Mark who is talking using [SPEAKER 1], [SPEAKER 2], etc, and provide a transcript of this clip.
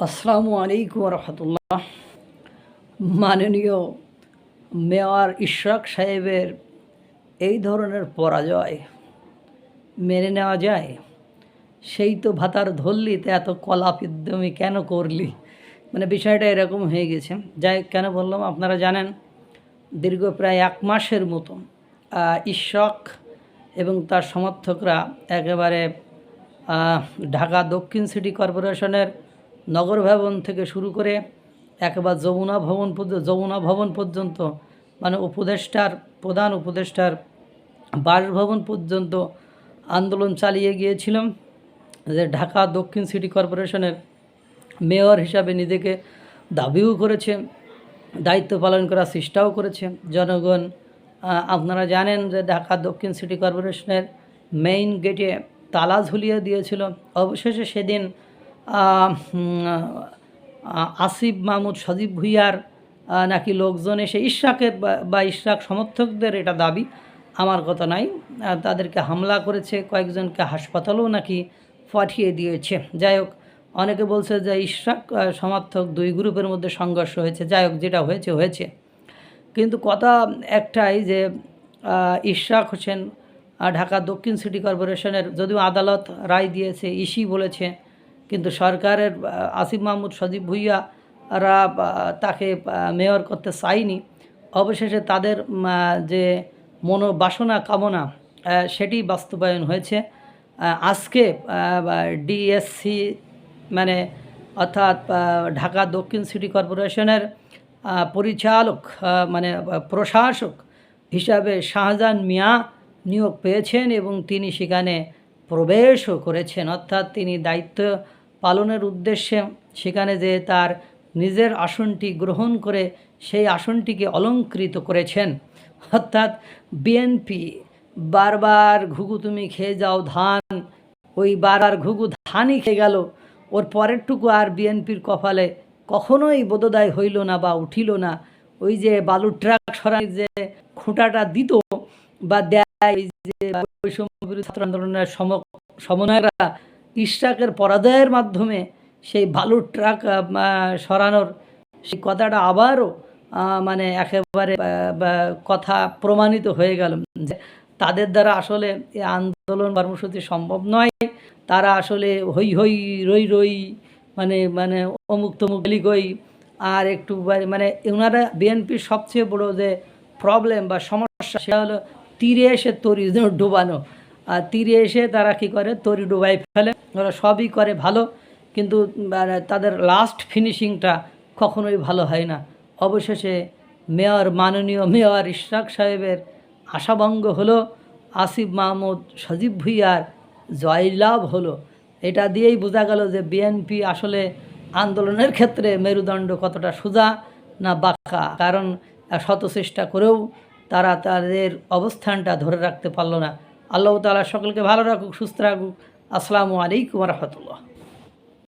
[SPEAKER 1] আসসালামু আলাইকুম রহমতুল্লাহ মাননীয় মেয়র ইশরাক সাহেবের এই ধরনের পরাজয় মেনে নেওয়া যায়? সেই তো ভাতার ধরলি, তে এত কলাপিদ্যমি কেন করলি? মানে বিষয়টা এরকম হয়ে গেছে। যাই কেন বললাম, আপনারা জানেন, দীর্ঘ প্রায় এক মাসের মতো ইশরাক এবং তার সমর্থকরা একেবারে ঢাকা দক্ষিণ সিটি কর্পোরেশনের নগর ভবন থেকে শুরু করে একবার যমুনা ভবন যমুনা ভবন পর্যন্ত মানে উপদেষ্টার, প্রধান উপদেষ্টার বাসভবন পর্যন্ত আন্দোলন চালিয়ে গিয়েছিলাম। যে ঢাকা দক্ষিণ সিটি কর্পোরেশনের মেয়র হিসাবে নিজেকে দাবিও করেছে, দায়িত্ব পালন করার চেষ্টাও করেছে। জনগণ আপনারা জানেন যে ঢাকা দক্ষিণ সিটি কর্পোরেশনের মেইন গেটে তালা ঝুলিয়ে দিয়েছিল। অবশেষে সেদিন আসিফ মাহমুদ সজীব ভুইয়ার নাকি লোকজন এসে ইশরাকের বা- ইশরাক সমর্থকদের এটা দাবি? আমার কথা নাই। তাদেরকে হামলা করেছে, কয়েকজনকে হাসপাতালেও নাকি পাঠিয়ে দিয়েছে। যাই হোক, অনেকে বলছে যে ইশরাক সমর্থক দুই গ্রুপের মধ্যে সংঘর্ষ হয়েছে। যাই হোক, যেটা হয়েছে হয়েছে। কিন্তু কথা একটাই যে ইশরাক হোসেন ঢাকা দক্ষিণ সিটি কর্পোরেশনের যদিও আদালত রায় দিয়েছে, ইসি বলেছে কিন্তু সরকারের আসিফ মাহমুদ সজীব ভুইয়ারা তাকে মেয়র করতে চায়নি অবশেষে তাদের যে মনোবাসনা কামনা সেটি বাস্তবায়ন হয়েছে। আজকে ডিএসসি মানে অর্থাৎ ঢাকা দক্ষিণ সিটি কর্পোরেশনের পরিচালক মানে প্রশাসক হিসাবে শাহজাহান মিয়া নিয়োগ পেয়েছেন এবং তিনি সেখানে প্রবেশও করেছেন। অর্থাৎ তিনি দায়িত্ব পালনের উদ্দেশ্যে সেখানে যে তার নিজের আসনটি গ্রহণ করে সেই আসনটিকে অলঙ্কৃত করেছেন। অর্থাৎ বিএনপি, বারবার ঘুঘু তুমি খেয়ে যাও ধান, ওই বারবার ঘুঘু ধানই খেয়ে গেল, ওর পরেরটুকু আর বিএনপির কপালে কখনোই বোধদায় হইল না বা উঠিল না। ওই যে বালুর ট্রাক সরানির যে খুঁটাটা দিত বা দেয় যে বৈষম্য ছাত্র আন্দোলনের সম, সমন্বয়করা ইশরাকের পরাজয়ের মাধ্যমে সেই বালুর ট্রাক সরানোর সেই কথাটা আবারও মানে একেবারে কথা প্রমাণিত হয়ে গেল যে তাদের দ্বারা আসলে এই আন্দোলন কর্মসূচি সম্ভব নয়। তারা আসলে হই হই রই রই মানে মানে অমুক তমুক গই আর একটু মানে ওনারা বিএনপির সবচেয়ে বড় যে প্রবলেম বা সমস্যা সেটা হলো তীরে এসে তরি ডুবানো। আর তীরে এসে তারা কি করে? তরি ডুবাই ফেলে। ওরা সবই করে ভালো, কিন্তু তাদের লাস্ট ফিনিশিংটা কখনোই ভালো হয় না। অবশেষে মেয়র, মাননীয় মেয়র ইশরাক সাহেবের আশাভঙ্গ হলো, আসিফ মাহমুদ সজীব ভুইয়ার জয়লাভ হলো। এটা দিয়েই বোঝা গেল যে বিএনপি আসলে আন্দোলনের ক্ষেত্রে মেরুদণ্ড কতটা সোজা না বাঁকা। কারণ, শত চেষ্টা করেও তারা তাদের অবস্থানটা ধরে রাখতে পারল না। আল্লাহ তালা সকলকে ভালো রাখুক, সুস্থ রাখুক। আসসালামু আলাইকুম রহমতুল্লাহ।